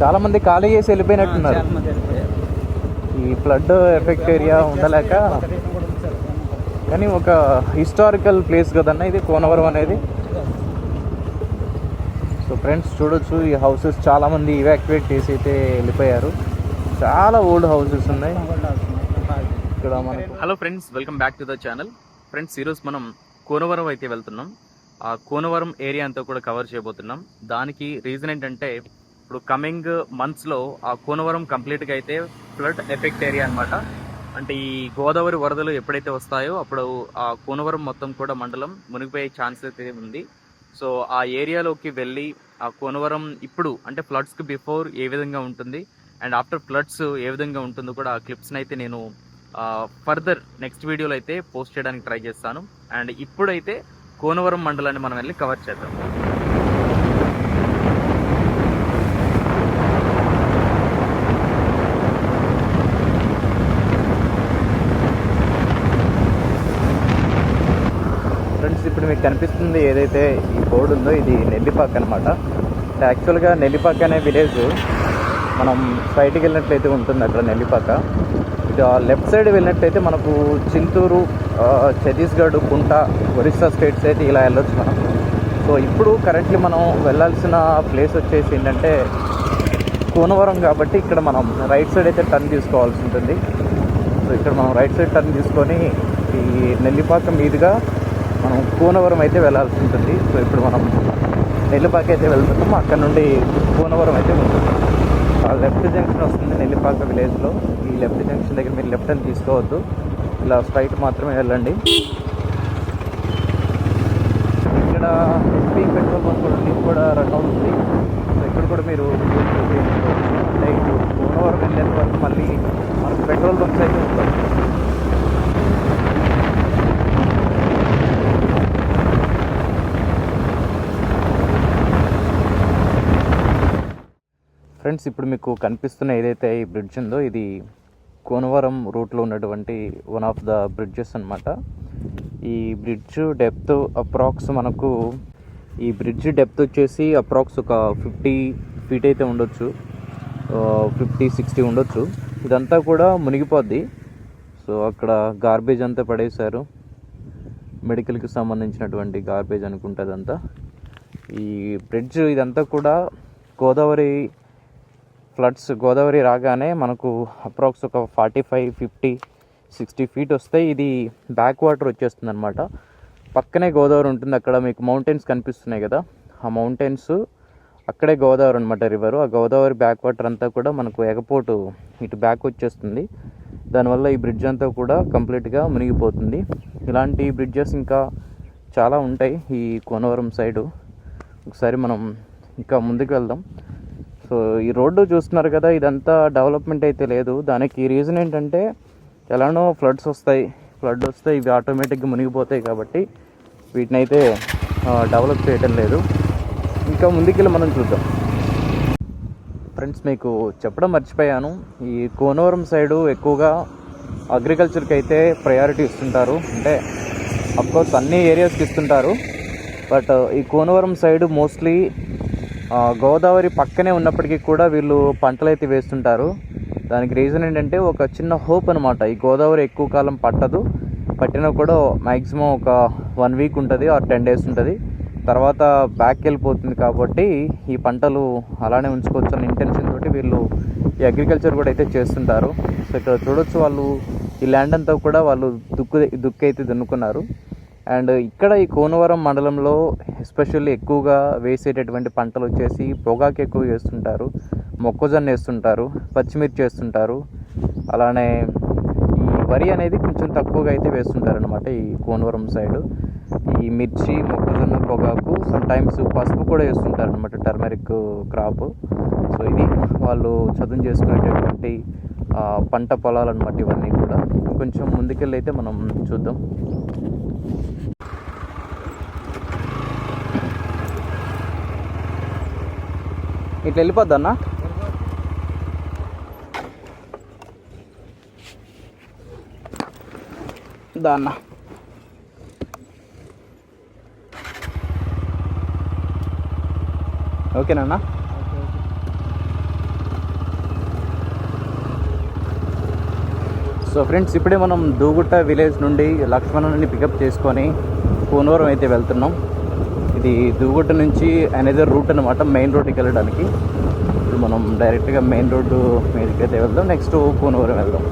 చాలా మంది ఖాళీ చేసి వెళ్ళిపోయినట్టున్నారు. ఈ ఫ్లడ్ ఎఫెక్ట్ ఏరియా ఉండలేక. కానీ ఒక హిస్టారికల్ ప్లేస్ కదన్న ఇది కోనవరం అనేది. సో ఫ్రెండ్స్ చూడొచ్చు ఈ హౌసెస్ చాలా మంది ఇవాక్యువేట్ చేసి అయితే వెళ్ళిపోయారు. చాలా ఓల్డ్ హౌసెస్ ఉన్నాయి. ఇక్కడ మనకు hello friends welcome back to the channel friends ఈరోజు మనం కోనవరం అయితే వెళ్తున్నాం. ఆ కోనవరం ఏరియా అంతా కూడా కవర్ చేయబోతున్నాం. దానికి రీజన్ ఏంటంటే ఇప్పుడు కమింగ్ మంత్స్లో ఆ కోనవరం కంప్లీట్గా అయితే ఫ్లడ్ ఎఫెక్ట్ ఏరియా అనమాట అంటే ఈ గోదావరి వరదలు ఎప్పుడైతే వస్తాయో అప్పుడు ఆ కోనవరం మొత్తం కూడా మండలం మునిగిపోయే ఛాన్స్ అయితే ఉంది. సో ఆ ఏరియాలోకి వెళ్ళి ఆ కోనవరం ఇప్పుడు అంటే ఫ్లడ్స్కి బిఫోర్ ఏ విధంగా ఉంటుంది అండ్ ఆఫ్టర్ ఫ్లడ్స్ ఏ విధంగా ఉంటుందో కూడా ఆ క్లిప్స్ని అయితే నేను ఫర్దర్ నెక్స్ట్ వీడియోలో అయితే పోస్ట్ చేయడానికి ట్రై చేస్తాను. అండ్ ఇప్పుడైతే కోనవరం మండలాన్ని మనం వెళ్ళి కవర్ చేద్దాం. మీకు కనిపిస్తుంది ఏదైతే ఈ బోర్డు ఉందో ఇది నెల్లిపాక్ అనమాట యాక్చువల్గా నెల్లిపాక అనే విలేజ్ మనం సైడ్కి వెళ్ళినట్లయితే ఉంటుంది అక్కడ నెల్లిపాక ఇటు లెఫ్ట్ సైడ్ వెళ్ళినట్లయితే మనకు చింతూరు ఛత్తీస్గఢ్ కుంట ఒరిస్సా స్టేట్స్ అయితే ఇలా వెళ్ళొచ్చు మనం. సో ఇప్పుడు కరెంట్లీ మనం వెళ్ళాల్సిన ప్లేస్ వచ్చేసి ఏంటంటే కోనవరం కాబట్టి ఇక్కడ మనం రైట్ సైడ్ అయితే టర్న్ తీసుకోవాల్సి ఉంటుంది. సో ఇక్కడ మనం రైట్ సైడ్ టర్న్ తీసుకొని ఈ నెల్లిపాక మీదుగా మనం కూనవరం అయితే వెళ్ళాల్సి ఉంటుంది. సో ఇప్పుడు మనం నెల్లిపాక అయితే వెళ్తున్నాము. అక్కడ నుండి కూనవరం అయితే ఉంటుంది. ఆ లెఫ్ట్ జంక్షన్ వస్తుంది నెల్లిపాక విలేజ్లో. ఈ లెఫ్ట్ జంక్షన్ దగ్గర మీరు లెఫ్ట్ అని తీసుకోవద్దు. ఇలా స్ట్రైట్ మాత్రమే వెళ్ళండి ఇక్కడ హెచ్పి పెట్రోల్ బంక్ కూడా ఉంది ఇది కూడా రన్ అవుతుంది సో ఇక్కడ కూడా మీరు అంటే ఇటు కోనవరం వెళ్ళేంత వరకు మళ్ళీ మనకు పెట్రోల్ బంక్స్ అయితే ఉంటాయి ఫ్రెండ్స్ ఇప్పుడు మీకు కనిపిస్తున్న ఏదైతే ఈ బ్రిడ్జ్ ఉందో ఇది కోనవరం రూట్లో ఉన్నటువంటి వన్ ఆఫ్ ద బ్రిడ్జెస్ అన్నమాట. ఈ బ్రిడ్జ్ డెప్త్ అప్రాక్స్ మనకు ఈ బ్రిడ్జ్ డెప్త్ వచ్చేసి అప్రాక్స్ ఒక ఫిఫ్టీ ఫీట్ అయితే ఉండొచ్చు. ఫిఫ్టీ సిక్స్టీ ఉండొచ్చు. ఇదంతా కూడా మునిగిపోద్ది. సో అక్కడ గార్బేజ్ అంతా పడేశారు. మెడికల్కి సంబంధించినటువంటి గార్బేజ్ అనుకుంటుంది ఈ బ్రిడ్జ్ ఇదంతా కూడా గోదావరి ఫ్లడ్స్ గోదావరి రాగానే మనకు అప్రాక్స్ ఒక forty five fifty sixty feet వస్తే ఇది బ్యాక్ వాటర్ వచ్చేస్తుంది అనమాట పక్కనే గోదావరి ఉంటుంది అక్కడ మీకు మౌంటైన్స్ కనిపిస్తున్నాయి కదా. ఆ మౌంటైన్స్ అక్కడే గోదావరి అనమాట రివర్ ఆ గోదావరి బ్యాక్ వాటర్ అంతా కూడా మనకు ఎగపోటు ఇటు బ్యాక్ వచ్చేస్తుంది. దానివల్ల ఈ బ్రిడ్జ్ అంతా కూడా కంప్లీట్గా మునిగిపోతుంది. ఇలాంటి బ్రిడ్జెస్ ఇంకా చాలా ఉంటాయి ఈ కోనవరం సైడు ఒకసారి మనం ఇంకా ముందుకు వెళ్దాం. సో ఈ రోడ్డు చూస్తున్నారు కదా ఇదంతా డెవలప్మెంట్ అయితే లేదు. దానికి రీజన్ ఏంటంటే ఎలానో ఫ్లడ్స్ వస్తాయి. ఫ్లడ్ వస్తే ఇవి ఆటోమేటిక్గా మునిగిపోతాయి కాబట్టి వీటిని అయితే డెవలప్ చేయటం లేదు. ఇంకా ముందుకెళ్ళి మనం చూద్దాం. ఫ్రెండ్స్ మీకు చెప్పడం మర్చిపోయాను. ఈ కోనవరం సైడు ఎక్కువగా అగ్రికల్చర్కి అయితే ప్రయారిటీ ఇస్తుంటారు. అంటే అఫ్కోర్స్ అన్ని ఏరియాస్కి ఇస్తుంటారు. బట్ ఈ కోనవరం సైడ్ మోస్ట్లీ గోదావరి పక్కనే ఉన్నప్పటికీ కూడా వీళ్ళు పంటలు అయితే వేస్తుంటారు. దానికి రీజన్ ఏంటంటే ఒక చిన్న హోప్ అనమాట ఈ గోదావరి ఎక్కువ కాలం పట్టదు. పట్టినా కూడా మ్యాక్సిమం ఒక వన్ వీక్ ఉంటుంది ఆర్ టెన్ డేస్ ఉంటుంది. తర్వాత బ్యాక్ వెళ్ళిపోతుంది కాబట్టి ఈ పంటలు అలానే ఉంచుకోవచ్చు అనే ఇంటెన్షన్ తోటి వీళ్ళు ఈ అగ్రికల్చర్ కూడా అయితే చేస్తుంటారు. సో ఇక్కడ చూడొచ్చు వాళ్ళు ఈ ల్యాండ్ అంతా కూడా వాళ్ళు దుక్కు దుక్కు అయితే దున్నుకున్నారు. అండ్ ఇక్కడ ఈ కోనవరం మండలంలో ఎస్పెషల్లీ ఎక్కువగా వేసేటటువంటి పంటలు వచ్చేసి పొగాకు ఎక్కువ వేస్తుంటారు మొక్కజొన్న వేస్తుంటారు పచ్చిమిర్చి వేస్తుంటారు అలానే ఈ వరి అనేది కొంచెం తక్కువగా అయితే వేస్తుంటారు అనమాట ఈ కోనవరం సైడ్ ఈ మిర్చి మొక్కజొన్న పొగాకు సమ్ టైమ్స్ పసుపు కూడా వేస్తుంటారు అనమాట టర్మరిక్ క్రాప్ సో ఇది వాళ్ళు చదువు చేసుకునేటటువంటి పంట పొలాలు అనమాట ఇవన్నీ కూడా. కొంచెం ముందుకెళ్ళి అయితే మనం చూద్దాం. ఇట్లా వెళ్ళిపోద్దన్నా దాన్న ఓకేనా సో ఫ్రెండ్స్ ఇప్పుడే మనం దూగుట్ట విలేజ్ నుండి లక్ష్మణుని పికప్ చేసుకొని పూనవరం అయితే వెళ్తున్నాం. ఇది దూగుట్ట నుంచి అనేది రూట్ అనమాట మెయిన్ రోడ్కి వెళ్ళడానికి. ఇప్పుడు మనం డైరెక్ట్గా మెయిన్ రోడ్డు మీదకి అయితే వెళ్దాం నెక్స్ట్ కోనవరం వెళ్దాం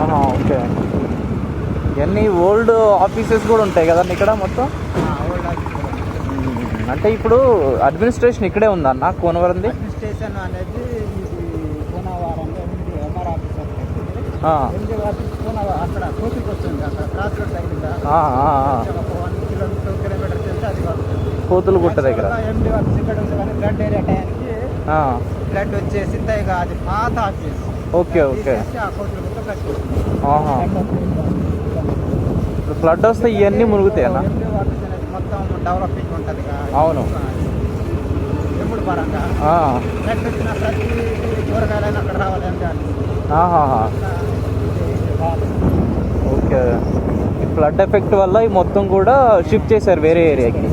ఆహా, ఓకే ఇవన్నీ ఓల్డ్ ఆఫీసెస్ కూడా ఉంటాయి కదండి ఇక్కడ మొత్తం. అంటే ఇప్పుడు అడ్మినిస్ట్రేషన్ ఇక్కడే ఉందన్న కోనవరంది? అడ్మినిస్ట్రేషన్ అనేది ఉంది ఎంఆర్ ఆఫీస్ అక్కడ కోతికి వస్తుంది అక్కడ క్రాస్ రోడ్ దగ్గర ఆ, ఆ, ఆ. ఒక వన్ కిలోమీటర్ కిలోమీటర్ వెళ్తే అది వస్తుంది. కోతులు గుట్ట దగ్గర. ఎండి ఆఫీస్ ఇక్కడ ఉంది కానీ బ్లడ్ ఏరియా టైంకి ఆ, బ్లడ్ వచ్చేసి అది పాత ఆఫీస్ ఓకే ఓకే. ఆ కోతులు గుట్ట ఫ్లడ్ వస్తే ఇవన్నీ మునుగుతాయి అన్న. ఎండి ఆఫీస్ అనేది మొత్తం డెవలపింగ్ ఉంటుంది అవును. ఎప్పుడు పరంగా ప్రతి కూరగాయలైనా అక్కడ. ఓకే. ఈ ఫ్లడ్ ఎఫెక్ట్ వల్ల ఈ మొత్తం కూడా షిఫ్ట్ చేశారు వేరే ఏరియాకి.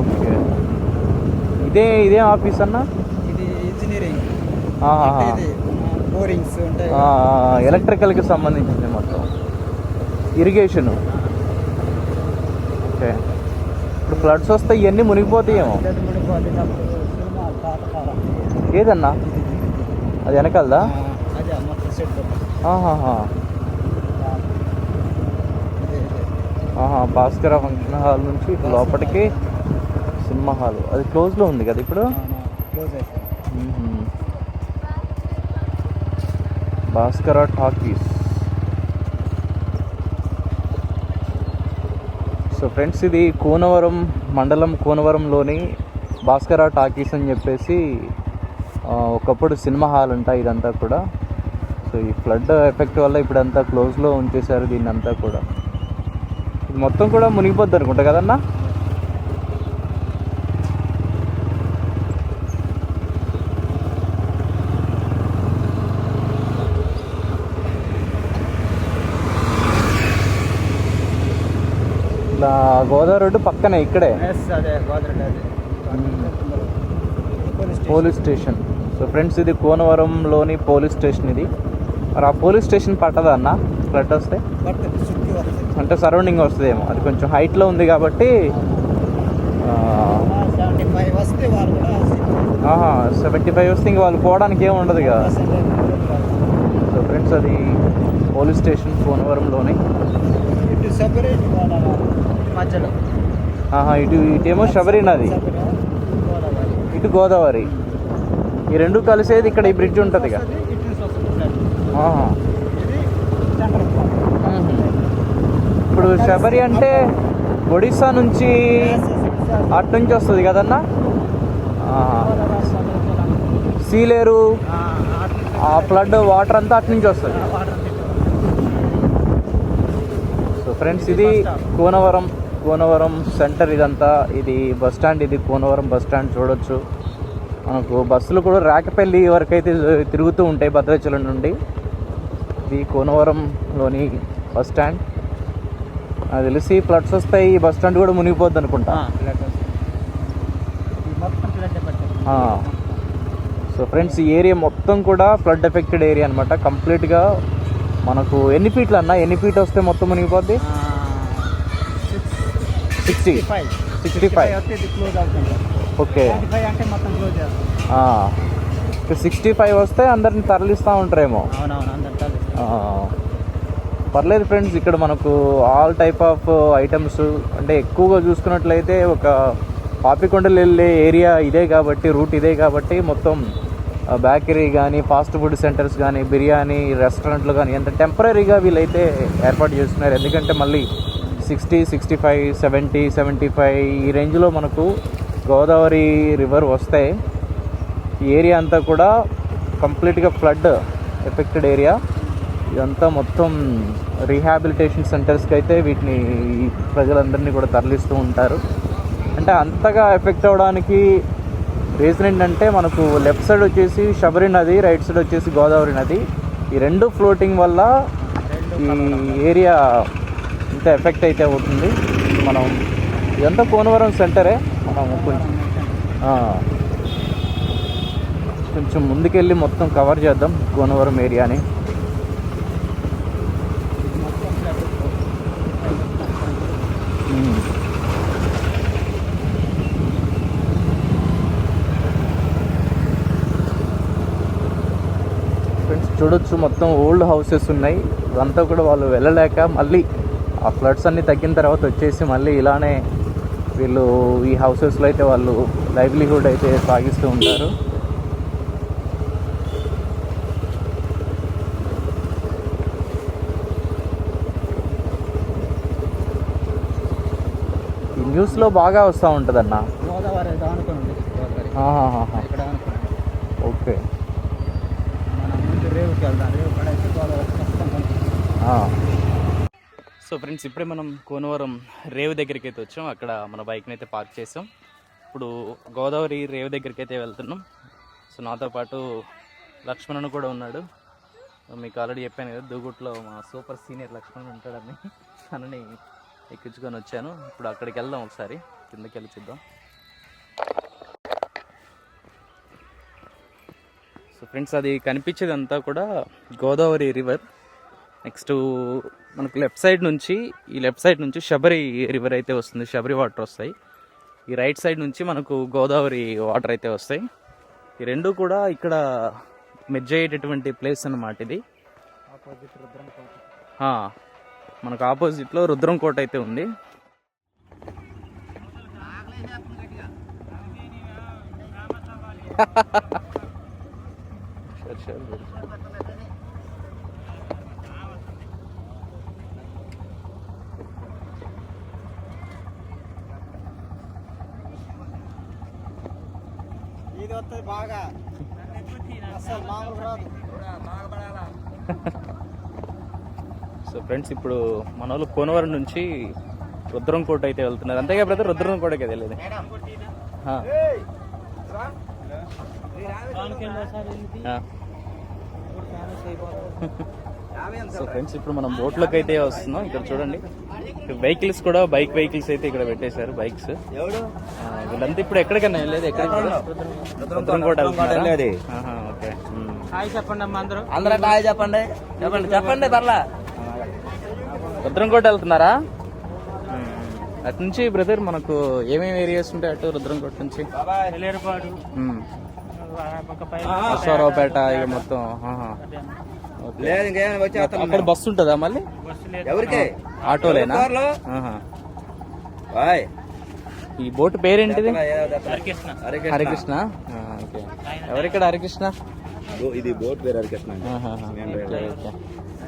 ఓకే. ఇదే ఇదే ఆఫీస్ అన్న? ఇది ఇంజనీరింగ్ బోరింగ్స్ ఉంటాయి ఎలక్ట్రికల్కి సంబంధించింది మొత్తం. ఇరిగేషన్. ఓకే. ఇప్పుడు ఫ్లడ్స్ వస్తే ఇవన్నీ మునిగిపోతాయేమో. ఏదన్నా? అది వెనకాలదా? భాస్కర ఫంక్షన్ హాల్ నుంచి లోపలికి సినిమా హాల్. అది క్లోజ్లో ఉంది కదా ఇప్పుడు. భాస్కర టాకీస్. సో ఫ్రెండ్స్ ఇది కూనవరం మండలం కూనవరంలోని భాస్కర టాకీస్ అని చెప్పేసి ఒకప్పుడు సినిమా హాల్ అంట ఇదంతా కూడా. సో ఈ ఫ్లడ్ ఎఫెక్ట్ వల్ల ఇప్పుడంతా క్లోజ్లో ఉంచేశారు దీన్ని అంతా కూడా. ఇది మొత్తం కూడా మునిగిపోద్ది అనుకుంటా కదన్నా? గోదావరి రోడ్డు పక్కనే ఇక్కడే. Police station. సో ఫ్రెండ్స్ ఇది కోనవరంలోని పోలీస్ స్టేషన్ ఇది. మరి ఆ పోలీస్ స్టేషన్ పట్టదా అన్న? ఫ్లడ్ వస్తే? అంటే సరౌండింగ్ వస్తుందేమో. అది కొంచెం హైట్లో ఉంది కాబట్టి సెవెంటీ ఫైవ్ వస్తే ఇంక వాళ్ళు పోవడానికి ఏమి ఉండదు కదా సో ఫ్రెండ్స్ అది పోలీస్ స్టేషన్ కోనవరంలోని. సెపరేట్ మధ్యలో. ఇటు ఇటేమో శబరి నది. ఇటు గోదావరి. ఈ రెండు కలిసేది ఇక్కడ ఈ బ్రిడ్జ్ ఉంటుంది మ్మ్. ఇప్పుడు శబరి అంటే ఒడిస్సా నుంచి అటు నుంచి వస్తుంది కదన్నా. సీలేరు ఆ ఫ్లడ్ వాటర్ అంతా అటు నుంచి వస్తుంది. సో ఫ్రెండ్స్ ఇది కోనవరం. కోనవరం సెంటర్ ఇదంతా. ఇది బస్ స్టాండ్ ఇది కోనవరం బస్ స్టాండ్ చూడొచ్చు. మనకు బస్సులు కూడా రాకపల్లి వరకు అయితే తిరుగుతూ ఉంటాయి భద్రాచలం నుండి. ఇది కోనవరంలోని బస్ స్టాండ్. నాకు తెలిసి ఫ్లడ్స్ వస్తాయి ఈ బస్ స్టాండ్ కూడా మునిగిపోద్ది అనుకుంటా. సో ఫ్రెండ్స్ ఈ ఏరియా మొత్తం కూడా ఫ్లడ్ ఎఫెక్టెడ్ ఏరియా అనమాట కంప్లీట్గా మనకు ఎన్ని ఫీట్లు అన్న ఎన్ని ఫీట్ వస్తే మొత్తం మునిగిపోద్ది? Sixty five sixty five close అవుతుంది ఓకే ఫైవ్ అంటే మొత్తం క్లోజ్ చేస్తాం. సిక్స్టీ ఫైవ్ వస్తే అందరిని తరలిస్తూ ఉంటారేమో. పర్లేదు ఫ్రెండ్స్ ఇక్కడ మనకు ఆల్ టైప్ ఆఫ్ ఐటమ్స్ అంటే ఎక్కువగా చూసుకున్నట్లయితే ఒక పాపికొండలు వెళ్ళే ఏరియా ఇదే కాబట్టి రూట్ ఇదే కాబట్టి మొత్తం బేకరీ కానీ ఫాస్ట్ ఫుడ్ సెంటర్స్ కానీ బిర్యానీ రెస్టారెంట్లు కానీ ఎంత టెంపరీగా వీళ్ళైతే ఏర్పాటు చేస్తున్నారు. ఎందుకంటే మళ్ళీ sixty sixty five seventy seventy five ఈ రేంజ్లో మనకు గోదావరి రివర్ వస్తాయి ఈ ఏరియా అంతా కూడా కంప్లీట్గా ఫ్లడ్ ఎఫెక్టెడ్ ఏరియా. ఇదంతా మొత్తం రీహాబిలిటేషన్ సెంటర్స్కి అయితే వీటిని ప్రజలందరినీ కూడా తరలిస్తూ ఉంటారు. అంటే అంతగా ఎఫెక్ట్ అవ్వడానికి రీజన్ ఏంటంటే మనకు లెఫ్ట్ సైడ్ వచ్చేసి శబరి నది రైట్ సైడ్ వచ్చేసి గోదావరి నది. ఈ రెండు ఫ్లోటింగ్ వల్ల ఈ ఏరియా ఇంత ఎఫెక్ట్ అయితే అవుతుంది. మనం ఇదంతా కోనవరం సెంటరే మనం కొంచెం కొంచెం ముందుకెళ్ళి మొత్తం కవర్ చేద్దాం కోనవరం ఏరియాని. ఫ్రెండ్స్ చూడొచ్చు మొత్తం ఓల్డ్ హౌసెస్ ఉన్నాయి. ఇదంతా కూడా వాళ్ళు వెళ్ళలేక మళ్ళీ ఆ ఫ్లడ్స్ అన్నీ తగ్గిన తర్వాత వచ్చేసి మళ్ళీ ఇలానే వీళ్ళు ఈ హౌసెస్లో అయితే వాళ్ళు లైవ్లీహుడ్ అయితే సాగిస్తూ ఉంటారు. ఈ న్యూస్లో బాగా వస్తూ ఉంటుందన్న. ఓకే మనం ముందు రేవుకి వెళ్దాం రేవు కూడా అయితే గోదావరి కష్టం సో ఫ్రెండ్స్ ఇప్పుడే మనం కోనవరం రేవు దగ్గరికి అయితే వచ్చాం. అక్కడ మన బైక్ని అయితే పార్క్ చేసాం. ఇప్పుడు గోదావరి రేవు దగ్గరికి అయితే వెళ్తున్నాం. సో నాతో పాటు లక్ష్మణ్ కూడా ఉన్నాడు. మీకు ఆల్రెడీ చెప్పాను కదా దూగుట్లో మా సూపర్ సీనియర్ లక్ష్మణ్ ఉంటాడని. తనని ఎక్కించుకొని వచ్చాను. ఇప్పుడు అక్కడికి వెళ్దాం ఒకసారి. కిందకి వెళ్ళి చూద్దాం. సో ఫ్రెండ్స్ అది కనిపించేదంతా కూడా గోదావరి రివర్. నెక్స్ట్ మనకు లెఫ్ట్ సైడ్ నుంచి ఈ లెఫ్ట్ సైడ్ నుంచి శబరి రివర్ అయితే వస్తుంది శబరి వాటర్ వస్తాయి. ఈ రైట్ సైడ్ నుంచి మనకు గోదావరి వాటర్ అయితే వస్తాయి. ఈ రెండు కూడా ఇక్కడ మెర్జ్ అయ్యేటటువంటి ప్లేస్ అన్నమాట ఇది. మనకు ఆపోజిట్లో రుద్రం కోట అయితే ఉంది. సరే సరే వస్తుంది బాగా. అసలు మామూలు రాదు. సో ఫ్రెండ్స్ ఇప్పుడు మన వాళ్ళు కోనవరం నుంచి రుద్రం కోట అయితే వెళ్తున్నారు. అంతేగా బ్రదర్ రుద్రం కోటకి వెళ్ళేది ఆ, ఆ. సో ఫ్రెండ్స్ ఇప్పుడు మనం బోట్లోకి అయితే వస్తున్నాం. ఇక్కడ చూడండి. వెహికల్స్ కూడా బైక్ వెహికల్స్ అయితే ఇక్కడ పెట్టేశారు బైక్స్. వీళ్ళంతా ఇప్పుడు ఎక్కడికన్నా వెళ్ళేది? ఎక్కడికి ఓకే. హాయ్ చెప్పండి అమ్మ అందరూ. అందరూ బాయ్ చెప్పండి. చెప్పండి చెప్పండి పర్లా రుద్రంకోట వెళ్తున్నారా? అటు నుంచి బ్రదర్ మనకు ఏమేమి ఏరియాస్ ఉంటాయి అటు రుద్రంకోట నుంచి? అశ్వారావుపేట ఇక మొత్తం అక్కడ బస్సు ఉంటుందా మళ్ళీ? ఎవరికి? ఆటోలేనా. బాయ్. ఈ బోట్ పేరేంటిది? హరికృష్ణ. ఎవరిక్కడ హరికృష్ణ? ఇది బోట్ పేరు హరికృష్ణ.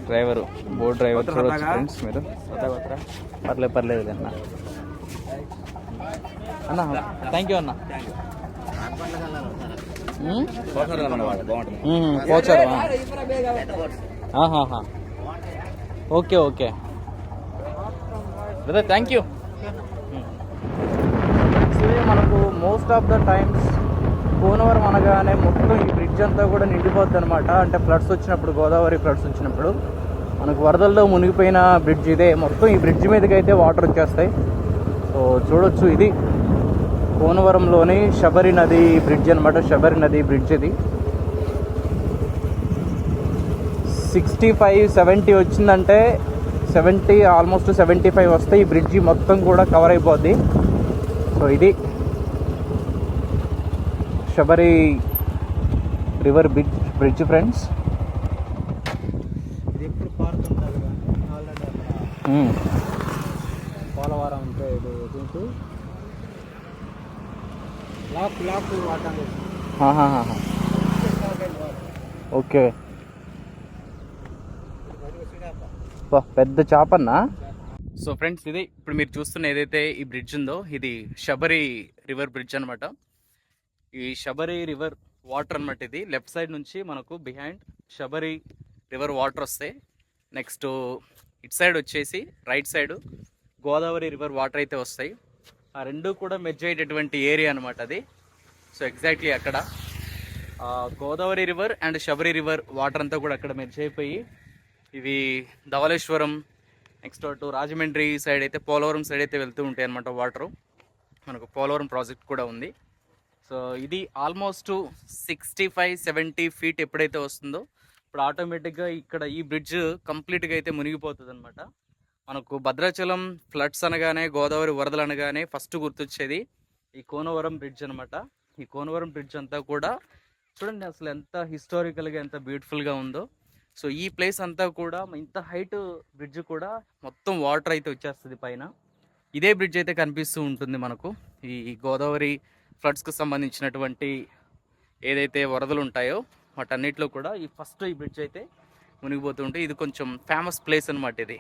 డ్రైవరు బోట్ డ్రైవర్ చూడవచ్చు ఫ్రెండ్స్ మీరు. పర్లేదు పర్లేదు అన్న అన్న థ్యాంక్ యూ అన్న. పోచారు. Okay okay. Brother thank you మనకు most of the times Konavaram అనగానే మొత్తం ఈ బ్రిడ్జ్ అంతా కూడా నిండిపోద్ది అనమాట అంటే ఫ్లడ్స్ వచ్చినప్పుడు గోదావరి ఫ్లడ్స్ వచ్చినప్పుడు. మనకు వరదల్లో మునిగిపోయిన బ్రిడ్జ్ ఇదే. మొత్తం ఈ బ్రిడ్జ్ మీదకి అయితే వాటర్ వచ్చేస్తాయి. సో చూడొచ్చు ఇది. కోనవరంలోని శబరి నది బ్రిడ్జ్ అనమాట శబరి నది బ్రిడ్జ్ ఇది. సిక్స్టీ ఫైవ్ సెవెంటీ వచ్చిందంటే సెవెంటీ ఆల్మోస్ట్ సెవెంటీ ఫైవ్ వస్తే ఈ బ్రిడ్జి మొత్తం కూడా కవర్ అయిపోద్ది. సో ఇది Sabari river bridge bridge friends. ఇది ఎప్పుడు పారుతుంటారు ఆల్రెడీ అక్కడ పోలవరం అంటే ఇది దీంట్లో లాక్ లాక్ వాటర్ ఓకే. పెద్ద చేపన్నా? సో ఫ్రెండ్స్ ఇది ఇప్పుడు మీరు చూస్తున్న ఏదైతే ఈ బ్రిడ్జ్ ఉందో ఇది శబరి రివర్ బ్రిడ్జ్ అనమాట ఈ శబరి రివర్ వాటర్ అనమాట ఇది. లెఫ్ట్ సైడ్ నుంచి మనకు బిహైండ్ శబరి రివర్ వాటర్ వస్తాయి. నెక్స్ట్ ఇటు సైడ్ వచ్చేసి right side Godavari river water అయితే వస్తాయి. ఆ రెండు కూడా మెర్జ్ అయ్యేటటువంటి ఏరియా అనమాట అది. సో ఎగ్జాక్ట్లీ అక్కడ. Godavari river and Sabari river water అంతా కూడా అక్కడ మెర్జ్ అయిపోయి ఇవి ధవళేశ్వరం నెక్స్ట్ అటు రాజమండ్రి సైడ్ అయితే పోలవరం సైడ్ అయితే వెళ్తూ ఉంటాయి అనమాట వాటరు మనకు పోలవరం ప్రాజెక్ట్ కూడా ఉంది. సో ఇది almost sixty five seventy feet ఎప్పుడైతే వస్తుందో ఇప్పుడు ఆటోమేటిక్గా ఇక్కడ ఈ బ్రిడ్జ్ కంప్లీట్గా అయితే మునిగిపోతుంది అనమాట మనకు భద్రాచలం ఫ్లడ్స్ అనగానే గోదావరి వరదలు అనగానే ఫస్ట్ గుర్తొచ్చేది ఈ కోనవరం బ్రిడ్జ్ అనమాట ఈ కోనవరం బ్రిడ్జ్ అంతా కూడా చూడండి అసలు ఎంత హిస్టారికల్గా ఎంత బ్యూటిఫుల్గా ఉందో. సో ఈ ప్లేస్ అంతా కూడా ఇంత హైట్ బ్రిడ్జ్ కూడా మొత్తం వాటర్ అయితే వచ్చేస్తుంది పైన. ఇదే బ్రిడ్జ్ అయితే కనిపిస్తూ ఉంటుంది మనకు. ఈ గోదావరి ఫ్లడ్స్కి సంబంధించినటువంటి ఏదైతే వరదలు ఉంటాయో వాటన్నిటిలో కూడా ఈ ఫస్ట్ ఈ బ్రిడ్జ్ అయితే మునిగిపోతుంటే ఇది కొంచెం ఫేమస్ ప్లేస్ అనమాట ఇది.